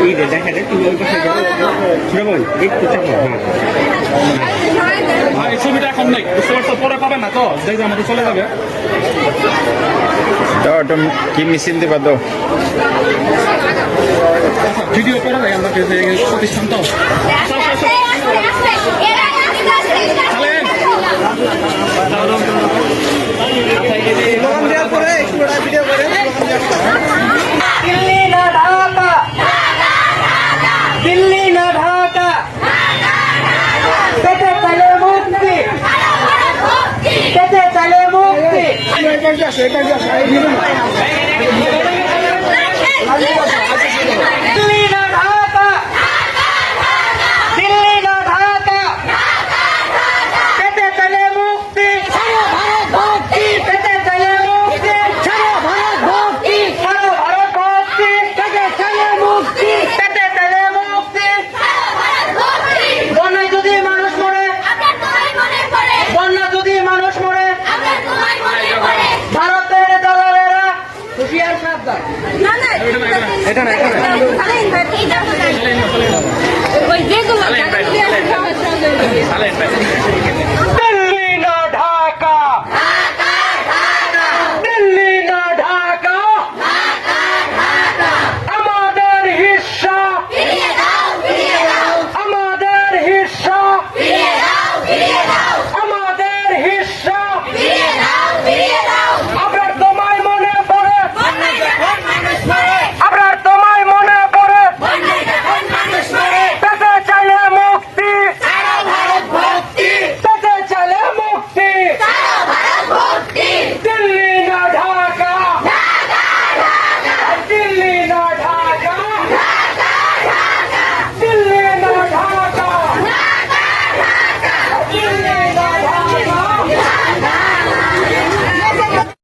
এই রে দেখা যায় তুমি ওই পাশে যাও ছোট একটু চাপো হ্যাঁ। এই ছবিটা এখন নেই। বুঝতে পারছ পরে পাবেন না তো? দেখবে আমাদের চলে যাবে। দাও কি মেশিন দিবা দাও। ভিডিও করে দেয় আমরা প্রতিষ্ঠান তো চালেন দিল্লি না ঢাকা দিল্লি না ঢাকা পেটে তালে মুক্তি পেটে তালে মুক্তি দিল্লি না ঢাকা দিল্লি না ঢাকা পেটে তালে মুক্তি পেটে তালে মুক্তি সারা ভারত ভক্তি পেটে তালে মুক্তি পেটে তালে মুক্তি বন্যায় যদি মানুষ মরে বন্যা যদি মানুষ মরে ভারতের দালালেরা হুশিয়ার সাবধান এটা না এটা না